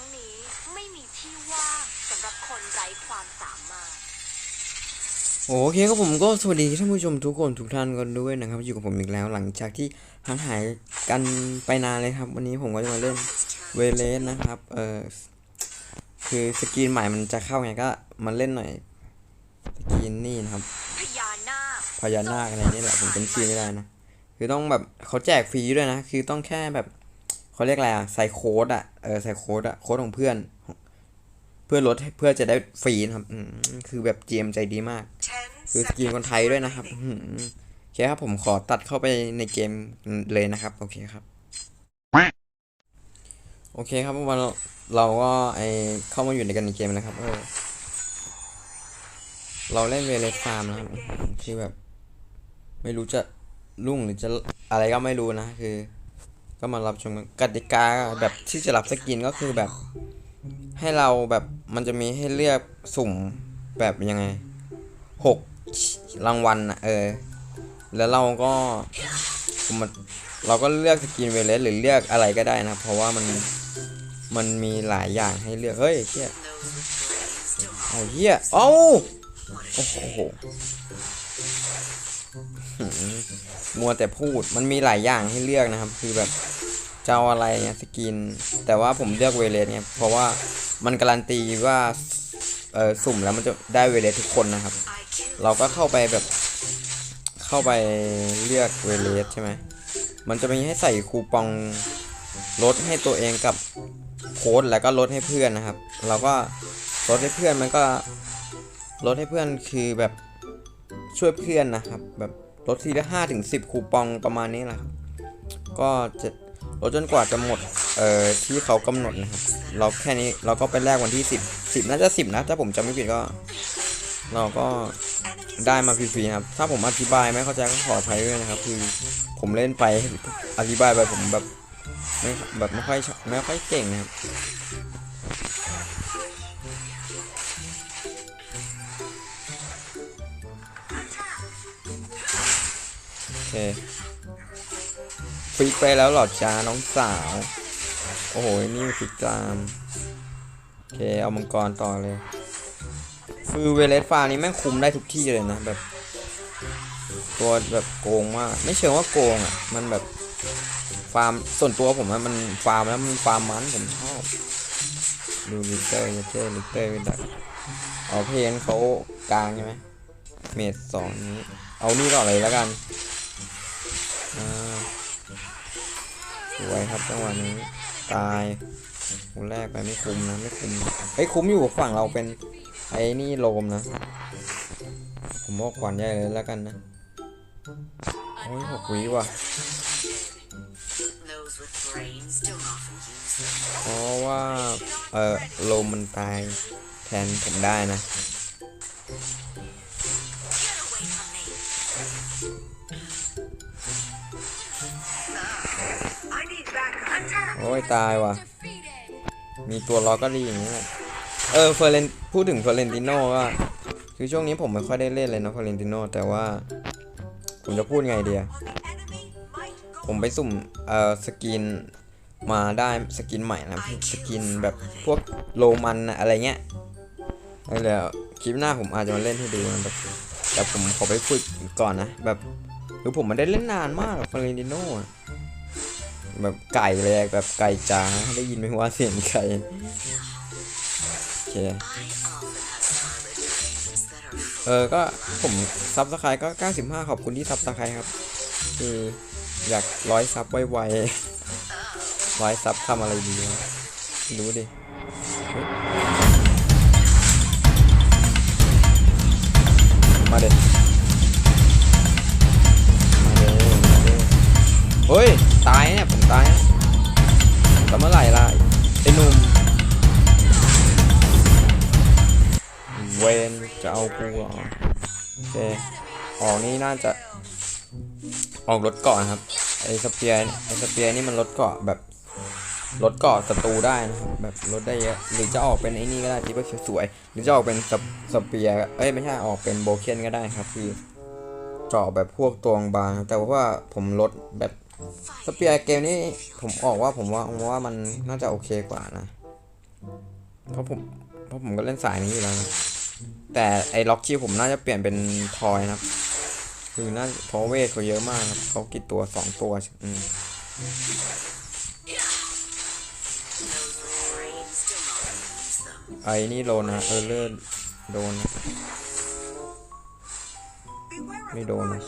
งนี้ไม่มีที่ว่างสำหรับคนไร้ความสามารถ โอเคครับผมก็สวัสดีท่านผู้ชมทุกคนทุกท่านกันด้วยนะครับอยู่กับผมอีกแล้ว หลังจากที่ห่างหายกันไปนานเลยครับ วันนี้ผมก็จะมาเล่นเวเลสนะครับเออคือสกรีนใหม่มันจะเข้าไงก็มาเล่นหน่อยสกรีนนี่นะครับพญานาคพญานาคอะไรนี่แหละผมจำชื่อไม่ได้นะคือต้องแบบเขาแจกฟรีด้วยนะ คือต้องแค่แบบ เขาเรียกอะไรอะใส่โค้ดอะเออใส่โค้ดอะโค้ดของเพื่อน เพื่อลดให้เพื่อจะได้ฟรีนะครับอืมคือแบบ GM ใจดีมาก คือสกรีนคนไทยด้วยนะครับอื้อหือโอเคครับผมขอตัดเข้าไปในเกมเลยนะครับ โอเคครับ โอเคครับวันเราเราก็ไอเข้ามาอยู่ในกันในเกมนะครับ เออ เราเล่นเวเลสฟาร์มนะครับอื้อหือคือแบบ ไม่รู้จะรุ่งหรือจะอะไรก็ไม่รู้นะคือ ก็มารับชมกติกาแบบที่จะรับสกินก็คือแบบ ให้เราแบบมันจะมีให้เลือกสุ่มแบบยังไงหกรางวัลนะเออ แล้วเราก็มันเราก็เลือกสกินเวเลสหรือเลือกอะไรก็ได้นะ เพราะว่ามันมันมีหลายอย่างให้เลือก เฮ้ยเฮียเอาเฮียเอ้าโอ้โห มัวแต่พูดมันมีหลายอย่างให้เลือกนะครับ คือแบบจะเอาอะไรเนี่ยสกิน แต่ว่าผมเลือกเวเลสเนี่ยเพราะว่ามันการันตีว่าเออสุ่มแล้วมันจะได้เวเลสทุกคนนะครับ เราก็เข้าไปแบบเข้าไปเลือกเวเลสใช่ไหมมันจะมีให้ใส่คูปองลดให้ตัวเองกับโค้ดแล้วก็ลดให้เพื่อนนะครับ เราก็ลดให้เพื่อนมันก็ลดให้เพื่อนคือแบบช่วยเพื่อนนะครับแบบ ลดทีละห้าถึงสิบคูปองประมาณนี้แหละครับก็จะลดจนกว่าจะหมดเอ่อที่เขากำหนดนะครับเราแค่นี้เราก็ไปแลกวันที่สิบสิบน่าจะสิบนะถ้าผมจำไม่ผิดก็ เราก็ได้มาฟรีๆครับ ถ้าผมอธิบายไม่เข้าใจก็ขออภัยด้วยนะครับ คือผมเล่นไปอธิบายไปผมแบบไม่แบบไม่ค่อยไม่ค่อยเก่งนะครับ ฟิกไปแล้วหรอดจ้าน้องสาว โอ้โห นี่ฟิกกลาม โอเค เอามังกรต่อเลย คือเวเลสฟานี้แม่งคุมได้ทุกที่เลยนะ แบบ ตัวแบบโกงมาก ไม่เชิงว่าโกงอะ มันแบบฟาร์มส่วนตัวผมมันฟาร์มแล้วมันฟาร์มมันผมชอบดูลิเตอร์ลิเตอร์ลิเตอร์เป็นดักเอาเพลงเขากลางใช่ไหมเมดสองนี้ เอานี่ก่อนเลยแล้วกัน สวยครับจังหวะนี้ตายคนแรกไปไม่คุ้มนะไม่คุ้มเฮ้คุ้มอยู่ฝั่งเราเป็นไอ้นี่โลมนะ ผมบอกก่อนใหญ่เลยแล้วกันนะโอ้ยหกวิว่ะเพราะว่าเออโลมมันตายแทนผมได้นะ อ้ยตายว่ะ มีตัวล้อก็ดีอย่างนี้แหละ เออเฟอร์เรนพูดถึงเฟอร์เรนติโน่ก็คือช่วงนี้ผมไม่ค่อยได้เล่นเลยนะเฟอร์เรนติโน่แต่ว่า ผมจะพูดไงเดียผมไปสุ่มเอ่อสกินมาได้สกินใหม่นะสกินแบบพวกโรมันนะอะไรเงี้ยแหละคลิปหน้าผมอาจจะมาเล่นให้ดูนะแบบแต่ผมขอไปฝึกก่อนนะ แบบคือผมไมันได้เล่นนานมากฟอร์เรนติโน่ แบบไก่เลยแบบไก่จ๋าได้ยินไหมว่าเสียงไก่โอเคเออก็ผมซับสไครก็ 95 ขอบคุณที่ซับสไครครับ คืออยากร้อยซับไวๆร้อยซับทำอะไรดีวะรู้ดิมาเด็มาเด็มาเด็เฮ้ย ตายเนี่ย ตายแล้วเมื่อไหร่ล่ะไอ้หนุ่มเวนจะเอากูเหรอโอเคออกนี่น่าจะออกรถเกาะครับไอ้สเปียร์ไอ้สเปียร์นี่มันลดเกาะแบบลดเกาะศัตรูได้นะครับแบบลดได้เยอะหรือจะออกเป็นไอ้นี่ก็ได้ที่ว่าสวยๆหรือจะออกเป็นสเสเปียร์เอ้ยไม่ใช่ออกเป็นโบเคนก็ได้ครับคือเจาะแบบพวกตัวบางแต่ว่าผมลดแบบ สเปียร์เกมนี้ผมออกว่าผมว่าผมว่ามันน่าจะโอเคกว่านะ เพราะผมเพราะผมก็เล่นสายนี้อยู่แล้วนะแต่ไอ้ล็อกคิวผมน่าจะเปลี่ยนเป็นทอยนะครับ คือน่าเพราะเวทเขาเยอะมากครับเขากี่ตัวสองตัวอืมไอ้นี่โดนนะเออเลื่อนโดน ไม่โดนนะ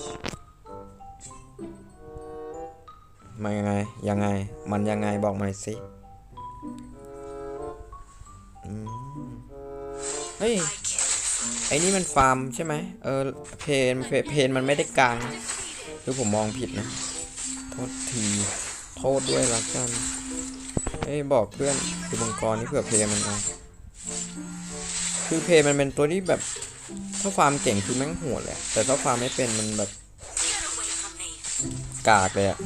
มันยังไงยังไง มันยังไงบอกมาหน่อยสิอืมเฮ้ยไอ้นี่มันฟาร์มใช่ไหมเออเพนเพเพนมันไม่ได้กลางหรือผมมองผิดนะ โทษทีโทษด้วยละกันเอ้ยบอกเพื่อนคือมังกรนี่เผื่อเพนมันเอาคือเพนมันเป็นตัวที่แบบถ้าฟาร์มเก่งคือแม่งโหดแหละแต่ถ้าฟาร์มไม่เป็นมันแบบกากเลยอะ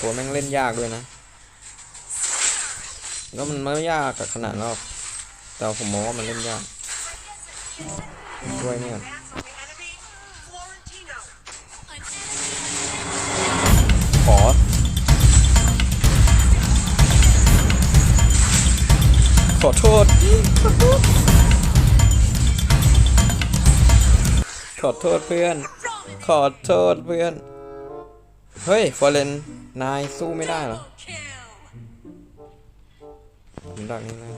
ตัวแม่งเล่นยากด้วยนะ แล้วมันไม่ยากกับขนาดรอบแต่ผมมองว่ามันเล่นยากด้วยเนี่ยก่อนขอขอโทษ ขอโทษเพื่อน ขอโทษเพื่อน เฮ้ยฟอร์เรนนายสู้ไม่ได้เหรอผมดักนี่นะ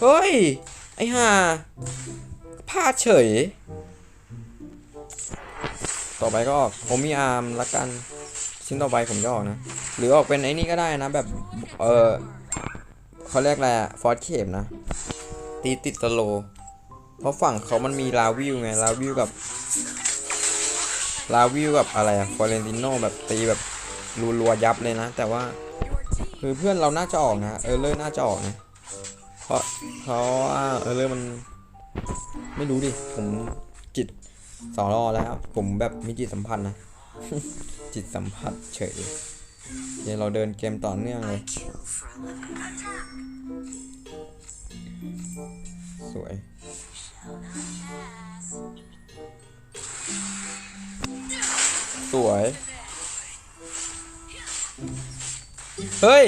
เฮ้ย ไอ้ห่าพลาดเฉย ต่อไปก็ออกผมมีอาร์มละกัน ชิ้นต่อไปผมจะออกนะ หรือออกเป็นไอ้นี่ก็ได้นะ แบบ เออเขาเรียกอะไรอะฟอร์เคปนะ ตีติดสโล เพราะฝั่งเขามันมีลาวิวไง ลาวิวกับ ลาวิวกับอะไรอะฟอเรนติโนแบบตีแบบรัวๆยับเลยนะ แต่ว่าคือเพื่อนเราน่าจะออกนะ เออเลอร์น่าจะออกนะ เพราะเพราะว่าเออเลอร์มัน ไม่รู้ดิ ผมจิตสอรอแล้ว ผมแบบมีจิตสัมพันธ์นะ จิตสัมผัสเฉยเดี๋ยวเราเดินเกมต่อเนื่องเลย สวย สวย เฮ้ย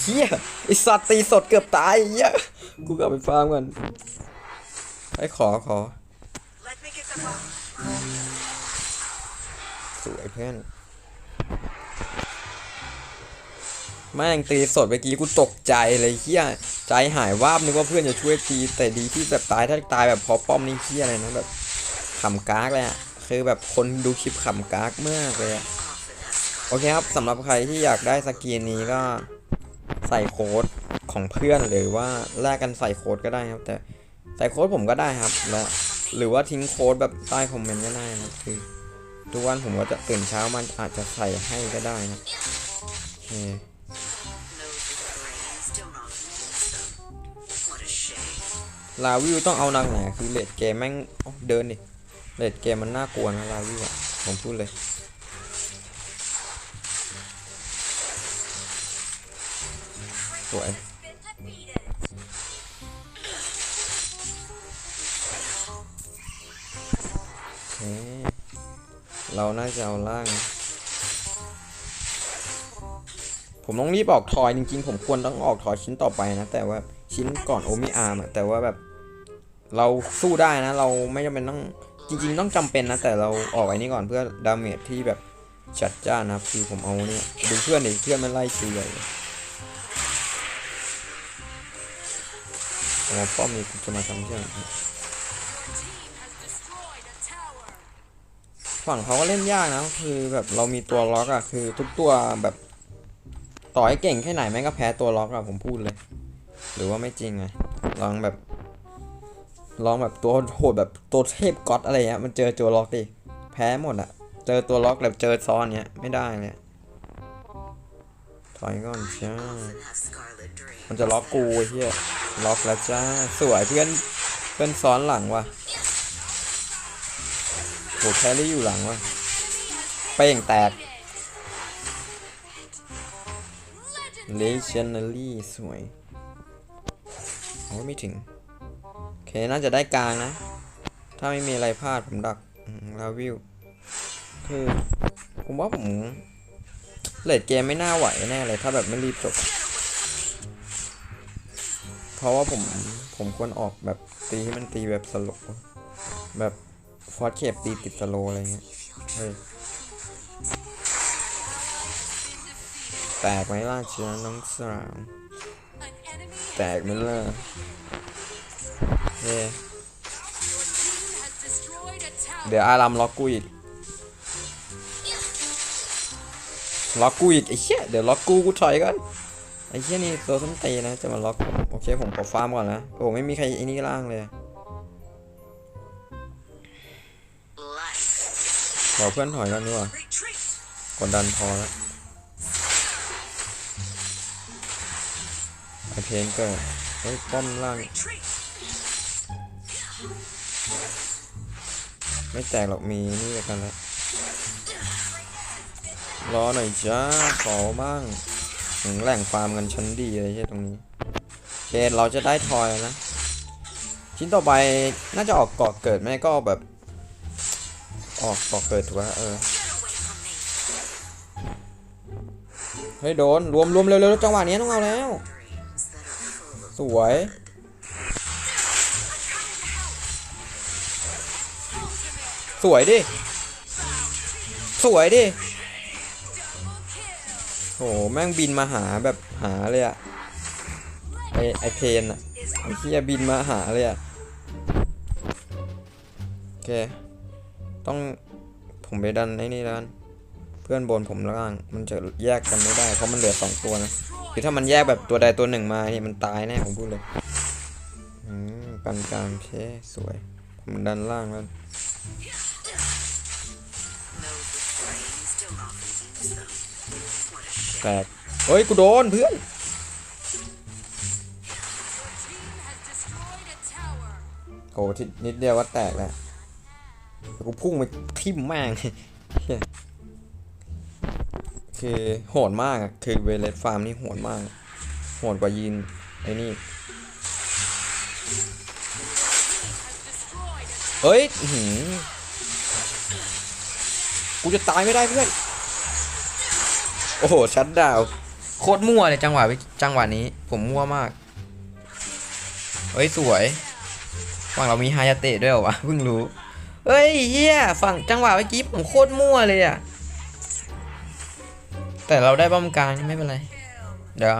เฮียไอสัตว์ตีสดเกือบตายเฮียกูกลับไปฟาร์มก่อนไอ้ขอขอ สวยเพื่อนแม่งตีสดเมื่อกี้กูตกใจเลยเฮียใจหายวาบนึกว่าเพื่อนจะช่วยตีแต่ดีที่แบบตายถ้าตายแบบพอป้อมนี่เฮียอะไรนะแบบขำกากเลยอะ คือแบบคนดูคลิปขำกากมากเลยอะ Often has โอเคครับสำหรับใครที่อยากได้สกรีนนี้ก็ใส่โค้ดของเพื่อนหรือว่าแลกกันใส่โค้ดก็ได้ครับ แต่ใส่โค้ดผมก็ได้ครับและหรือว่าทิ้งโค้ดแบบใต้คอมเมนต์ก็ได้นะคือทุกวันผมก็จะตื่นเช้ามันอาจจะใส่ให้ก็ได้นะโอเคลาวิวต้องเอานางไหนคือเลดเกมแม่งเดินดิ เลดเกมมันน่ากลัวนะลาวิวอะผมพูดเลยสวยเราน่าจะเอาล่าง ผมต้องรีบออกทอยจริงๆ ผมควรต้องออกทอยชิ้นต่อไปนะ แต่ว่าชิ้นก่อนโอมิอาร์มแต่ว่าแบบ เราสู้ได้นะ เราไม่จำเป็นต้อง จริงๆต้องจำเป็นนะแต่เราออกไอ้นี้ก่อนเพื่อดาเมจที่แบบจัดจ้านนะครับ คือผมเอาเนี่ยดูเพื่อนดิเพื่อนมันไล่คิวใหญ่เลยผมเอาป้อมนี้กูจะมาทำเช่นฝั่งเขาก็เล่นยากนะคือแบบเรามีตัวล็อกอะคือทุกตัวแบบต่อให้เก่งแค่ไหนแม่งก็แพ้ตัวล็อกอะผมพูดเลย หรือว่าไม่จริงไงลองแบบ ลองแบบตัวโหดแบบตัวเทพก๊อตอะไรเงี้ยมันเจอตัวล็อกดิแพ้หมดอะเจอตัวล็อกแบบเจอซ้อนเนี้ยไม่ได้เลยถอยก่อนจ้ามันจะล็อกกูเฮียล็อกแล้วจ้าสวยเพื่อนเพื่อนซ้อนหลังว่ะโหแครี่อยู่หลังว่ะเป้งแตก Legendary สวยโอ้ไม่ถึง น่าจะได้กลางนะ ถ้าไม่มีอะไรพลาดผมดักลาวิว คือ ผมว่าผมเลดเกมไม่น่าไหวแน่เลยถ้าแบบไม่รีบจบอะราะว่าผมผมควรออกแบบตีให้มันตีแบบสโลแบบฟอร์สเคปตีติดสโลอะไรเงี้ย เฮ้ย แตกไหมล่ะเชียน้องสาว แตกไหมล่ะ เฮ้เดี๋ยวอารัมล็อกกูอีก ล็อกกูอีกไอ้เหี้ย เดี๋ยวล็อกกูกูถอยก่อน ไอ้เหี้ยนี่ตัวส้นตีนนะจะมาล็อกผมโอเคผมขอฟาร์มก่อนนะ โอ้ไม่มีใครไอ้นี่ล่างเลย Life. ขอเพื่อนถอยก่อนดีกว่า Retreat. กดดันพอแล้วไอเพนเกิดเฮ้ยป้อมล่าง ไม่แตกหรอกมีนี่กันแล้วรอหน่อยจ้าขอบ้างถึงแหล่งฟาร์มกันชั้นดีเลยใช่ตรงนี้เคเราจะได้ทอยแล้วนะ ชิ้นต่อไปน่าจะออกเกาะเกิดไหมก็แบบ ออกเกาะเกิดถูกป่ะเออเฮ้ยโดนรวมรวมเร็วๆจังหวะนี้ต้องเอาแล้ว สวย สวยดิ สวยดิ โห แม่งบินมาหาแบบหาเลยอะไอไอเพนอะไอเฮียบินมาหาเลยอะโอเค ต้องผมไปดันไอ้นี่แล้วกันเพื่อนบนผมล่าง มันจะแยกกันไม่ได้ เพราะมันเหลือสองตัวนะคือถ้ามันแยกแบบตัวใดตัวหนึ่งมานี่มันตายแน่ผมพูดเลยอืมกลางกลางๆโอเคสวย ผมดันล่างแล้ว แตกเฮ้ย กูโดนเพื่อน โหทินิดเดียวก็แตกแล้วกูพุ่งไปทิ่มม่งเหี้ยคือโหดมากอะคือเวเลสฟาร์มนี่โหดมาก โหดกว่ายีนไอ้นี่ เฮ้ย กูจะตายไม่ได้เพื่อน อ้โห ชัดดาวโคตรมั่วเลยจังหวะวิจังหวะนี้ ผมมั่วมาก เฮ้ย สวยฝั่งเรามีฮายาเตะด้วยเหรอวะเพิ่งรู้ เฮ้ยเฮียฝั่งจังหวะเมื่อกี้ผมโคตรมั่วเลยอะแต่เราได้ป้อมกลางไม่เป็นไร เดี๋ยว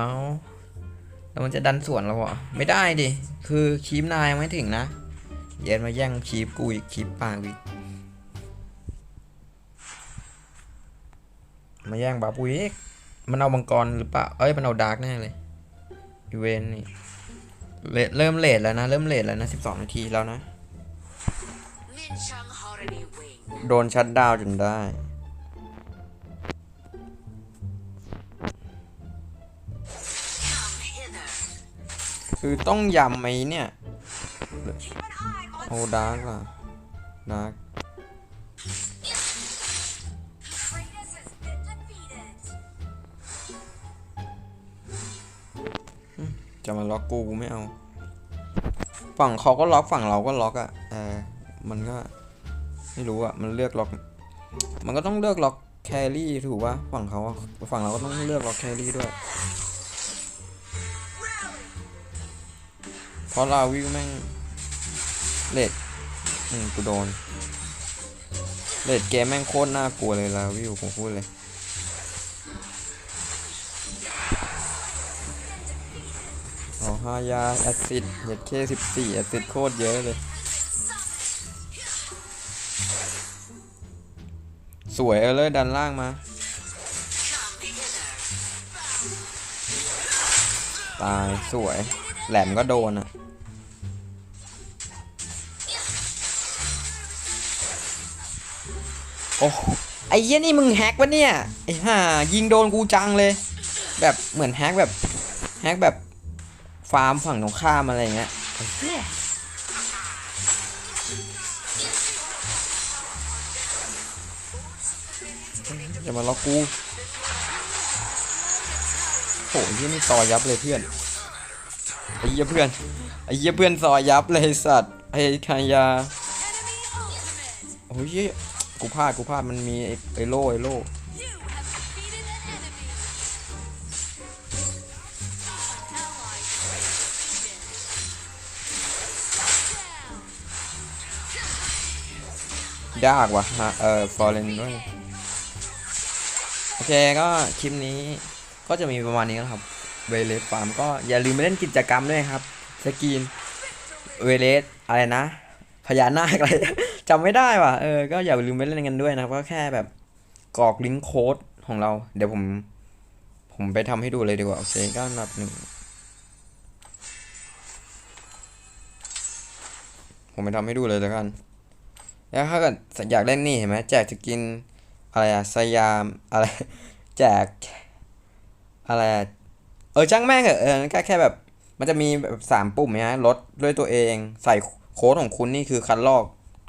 แล้วมันจะดันสวนเราเหรอไม่ได้ดิ คือคีปนายไม่ถึงนะ เย็นมาแย่งคีปกูอีกคีปปางกูอีก มาแย่งบาปุยมันเอามังกรหรือเปล่า เอ้ย มันเอาดาร์กแน่เลยอีเวนนี่เลทเริ่มเลทแล้วนะ เริ่มเลทแล้วนะ 12 นาทีแล้วนะ โดนชัดดาวจนได้ คือต้องยำไหมเนี่ย โอ้ดาร์กว่ะดาร์ก ล็อกกูกูไม่เอา ฝั่งเขาก็ล็อกฝั่งเราก็ล็อกอะ่ะเออมันก็ไม่รู้อะ่ะมันเลือกล็อก มันก็ต้องเลือกล็อกแครี่ถูกป่ะฝั่งเขาฝั่งเราก็ต้องเลือกล็อกแครี่ด้วยเพราะลาวิวแม่งเลดอืมกูโดนเลดเกมแม่งโคตรน่ากลัวเลยลาวิวผมพูดเลย เอายาแอซิดเย็ดเคสิบสี่แอซิดโคตรเยอะเลย สวยเออเลยดันล่างมา ตายสวย แหลมก็โดนอะโอ้ไอ้เหี้ยนี่มึงแฮกปะเนี่ย ไอ้ห่ายิงโดนกูจังเลย แบบเหมือนแฮกแบบแฮกแบบ ฟาร์มฝั่งตรงข้ามอะไรเงี้ยอยจะมาล็อกกูโหยี่นี่ซอยยับเลยเพื่อนไอ้เหี้ยเพื่อนไอ้เหี้ยเพื่อนซอยยับเลยสัตว์ไอ้คายาโอ้ยกูพลาดกูพลาดมันมีไอ้โล่ไอ้โล่ ดากว่ะฮะเออฟอร์เรนด้วยโอเคก็คลิปนี้ก็จะมีประมาณนี้นะครับเวเลสฟาร์มก็อย่าลืมไปเล่นกิจกรรมด้วยครับ สกีนเวเลสอะไรนะ พญานาคอะไรจำไม่ได้ว่ะเออก็อย่าลืมไปเล่นกันด้วยนะครับก็แค่แบบกรอกลิงก์โค้ดของเรา เดี๋ยวผม ผมไปทำให้ดูเลยดีกว่า โอเคก็นับหนึ่งผมไปทำให้ดูเลยแล้วกัน แล้วถ้าเกิดอยากเล่นนี่เห็นไหมแจกสกินอะไรอะสยามอะไรแจกอะไรอะเออช่างแม่งเหอะเออแค่แค่แบบ มันจะมีแบบสามปุ่มนะลดด้วยตัวเองใส่โค้ดของคุณนี่คือคันลอก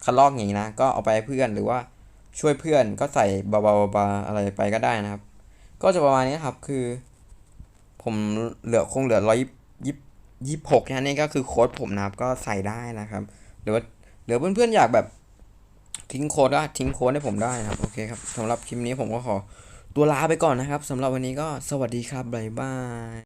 คันลอกอย่างนี้นะ ก็เอาไปให้เพื่อนหรือว่าช่วยเพื่อนก็ใส่บาบาบาบาอะไรไปก็ได้นะครับ ก็จะประมาณนี้ครับคือ ผมเหลือคงเหลือร้อยยี่ยี่หกแค่นี้ก็คือโค้ดผมนะครับ ก็ใส่ได้นะครับ หรือว่าหรือเพื่อนๆอยากแบบ ทิ้งโค้ดได้ทิ้งโค้ดให้ผมได้นะครับ โอเคครับสำหรับคลิปนี้ผมก็ขอตัวลาไปก่อนนะครับสำหรับวันนี้ก็สวัสดีครับบ๊ายบาย